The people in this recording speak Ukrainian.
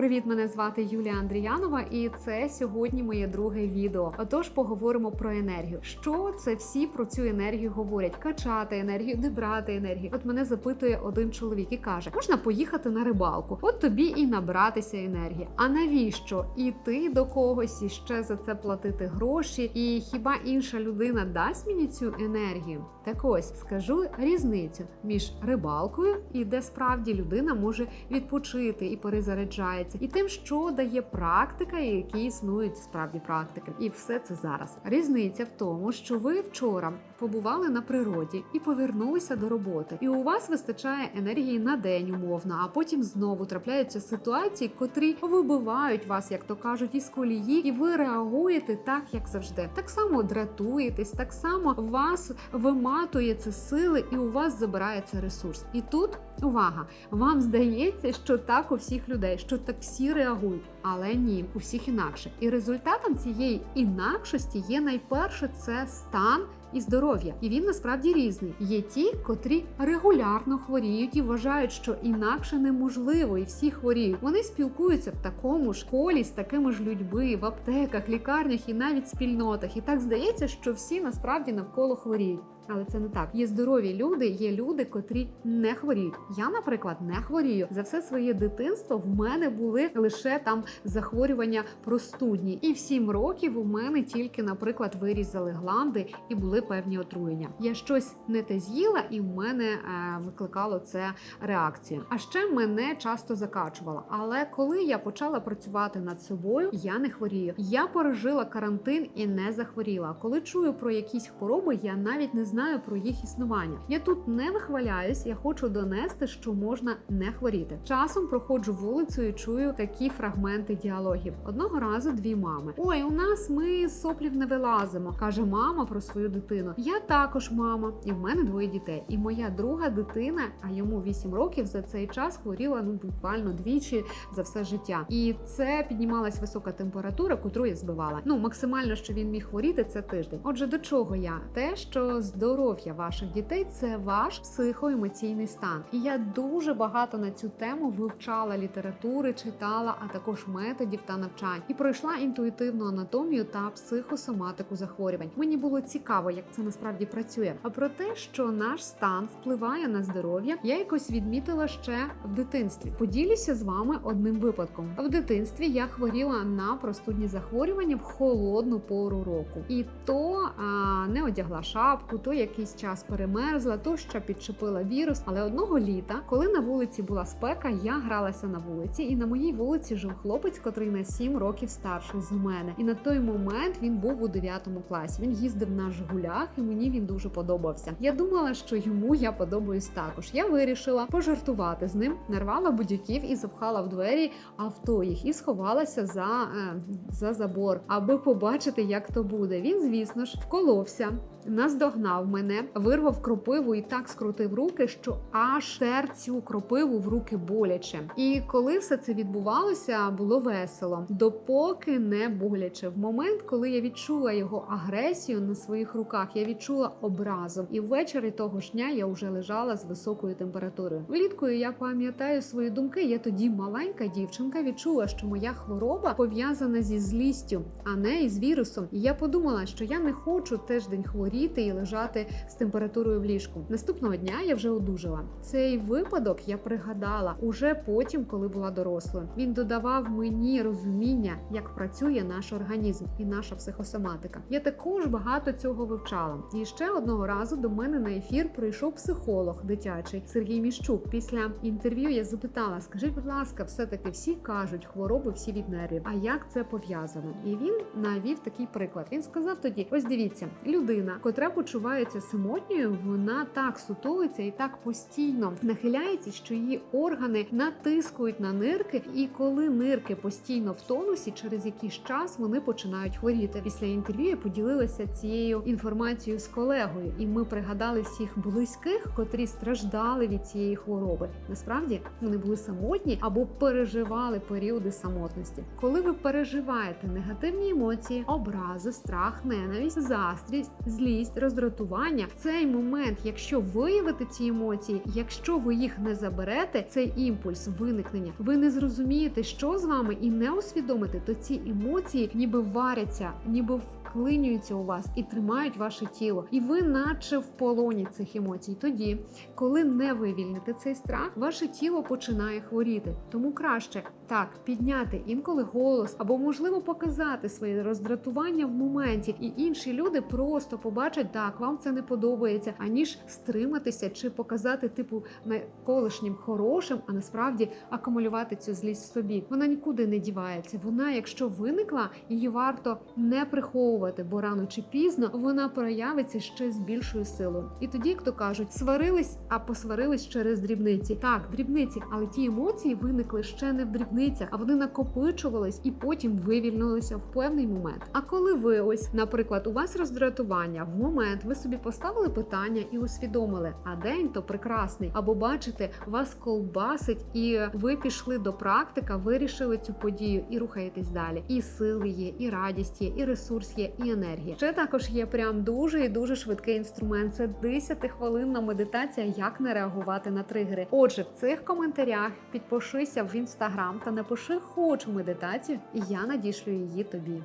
Привіт, мене звати Юлія Андріянова, і це сьогодні моє друге відео. Отож, поговоримо про енергію. Що це всі про цю енергію говорять? Качати енергію, не брати енергію. От мене запитує один чоловік і каже: можна поїхати на рибалку, от тобі і набратися енергії. А навіщо іти до когось і ще за це платити гроші? І хіба інша людина дасть мені цю енергію? Так ось скажу різницю між рибалкою і де справді людина може відпочити і перезаряджається, і тим, що дає практика, і які існують справді практики. І все це зараз. Різниця в тому, що ви вчора побували на природі і повернулися до роботи, і у вас вистачає енергії на день, умовно, а потім знову трапляються ситуації, котрі вибивають вас, як то кажуть, із колії, і ви реагуєте так, як завжди. Так само дратуєтесь, так само вас виматує це сили, і у вас забирається ресурс. І тут увага! Вам здається, що так у всіх людей, що так всі реагують, але ні, у всіх інакше. І результатом цієї інакшості є найперше це стан. І здоров'я, і він насправді різний. Є ті, котрі регулярно хворіють і вважають, що інакше неможливо, і всі хворіють. Вони спілкуються в такому ж колі з такими ж людьми в аптеках, лікарнях і навіть спільнотах. І так здається, що всі насправді навколо хворіють. Але це не так. Є здорові люди, є люди, котрі не хворіють. Я, наприклад, не хворію. За все своє дитинство в мене були лише там захворювання простудні. І в сім років у мене тільки, наприклад, вирізали гланди і були певні отруєння. Я щось не те з'їла, і в мене е, викликало це реакцію. А ще мене часто закачувало. Але коли я почала працювати над собою, я не хворію. Я пережила карантин і не захворіла. Коли чую про якісь хвороби, я навіть не знаю про їх існування. Я тут не вихваляюсь, я хочу донести, що можна не хворіти. Часом проходжу вулицю і чую такі фрагменти діалогів. Одного разу дві мами: Ой, у нас ми з соплів не вилазимо, каже мама про свою дитину. Я також мама, і в мене двоє дітей. І моя друга дитина, а йому 8 років за цей час хворіла ну буквально двічі за все життя. І це піднімалась висока температура, котру я збивала. Ну максимально, що він міг хворіти, це тиждень. Отже, до чого я? Те, що здоров'я ваших дітей це ваш психоемоційний стан. І я дуже багато на цю тему вивчала літератури, читала, а також методів та навчань і пройшла інтуїтивну анатомію та психосоматику захворювань. Мені було цікаво, як це насправді працює. А про те, що наш стан впливає на здоров'я, я якось відмітила ще в дитинстві. Поділюся з вами одним випадком. В дитинстві я хворіла на простудні захворювання в холодну пору року, і то а, не одягла шапку, то якийсь час перемерзла, то ще підчепила вірус. Але одного літа, коли на вулиці була спека, я гралася на вулиці, і на моїй вулиці жив хлопець, котрий на 7 років старший за мене. І на той момент він був у 9 класі. Він їздив на Жигулях, і мені він дуже подобався. Я думала, що йому я подобаюсь також. Я вирішила пожартувати з ним, нарвала будь-яків і запхала в двері авто їх і сховалася за, е, за забор, аби побачити, як то буде. Він, звісно ж, вколовся. Наздогнав мене, вирвав кропиву і так скрутив руки, що аж тер цю кропиву в руки боляче. І коли все це відбувалося, було весело, допоки не боляче. В момент, коли я відчула його агресію на своїх руках, я відчула образу. І ввечері того ж дня я вже лежала з високою температурою. Вліткою я пам'ятаю свої думки. Я тоді маленька дівчинка відчула, що моя хвороба пов'язана зі злістю, а не із вірусом. І я подумала, що я не хочу тиждень хворіти і лежати з температурою в ліжку. Наступного дня я вже одужала. Цей випадок я пригадала уже потім, коли була дорослою. Він додавав мені розуміння, як працює наш організм і наша психосоматика. Я також багато цього вивчала. І ще одного разу до мене на ефір прийшов психолог дитячий Сергій Міщук. Після інтерв'ю я запитала: скажіть, будь ласка, все таки всі кажуть, хвороби всі від нервів. А як це пов'язано? І він навів такий приклад. Він сказав тоді: ось дивіться, людина, котра почувається самотньою, вона так сутулиться і так постійно нахиляється, що її органи натискують на нирки, і коли нирки постійно в тонусі, через якийсь час вони починають хворіти. Після інтерв'ю я поділилася цією інформацією з колегою, і ми пригадали всіх близьких, котрі страждали від цієї хвороби. Насправді вони були самотні або переживали періоди самотності. Коли ви переживаєте негативні емоції, образи, страх, ненависть, застрість, злість, роздратування, в цей момент, якщо виявити ці емоції, якщо ви їх не заберете, цей імпульс виникнення, ви не зрозумієте, що з вами, і не усвідомите, то ці емоції ніби варяться, ніби вклинюються у вас і тримають ваше тіло. І ви, наче в полоні цих емоцій. Тоді, коли не вивільните цей страх, ваше тіло починає хворіти. Тому краще так підняти інколи голос або можливо показати своє роздратування в моменті, і інші люди просто побачать, так вам це не подобається, аніж стриматися чи показати типу навколишнім хорошим, а насправді акумулювати цю злість собі. Вона нікуди не дівається. Вона, якщо виникла, її варто не приховувати, бо рано чи пізно вона проявиться ще з більшою силою. І тоді, як то кажуть, сварились, а посварились через дрібниці. Так, дрібниці, але ті емоції виникли ще не в дрібницях, а вони накопичувались і потім вивільнилися в певний момент. А коли ви ось, наприклад, у вас роздратування в момент, ви собі поставили питання і усвідомили, а день то прекрасний, або бачите, вас колбасить, і ви пішли до практика, вирішили цю подію і рухаєтесь далі. І сили є, і радість є, і ресурс є, і енергія. Ще також є прям дуже і дуже швидкий інструмент. Це 10-хвилинна медитація, як не реагувати на тригери. Отже, в цих коментарях підпишися в інстаграм та напиши хочу медитацію, і я надішлю її тобі.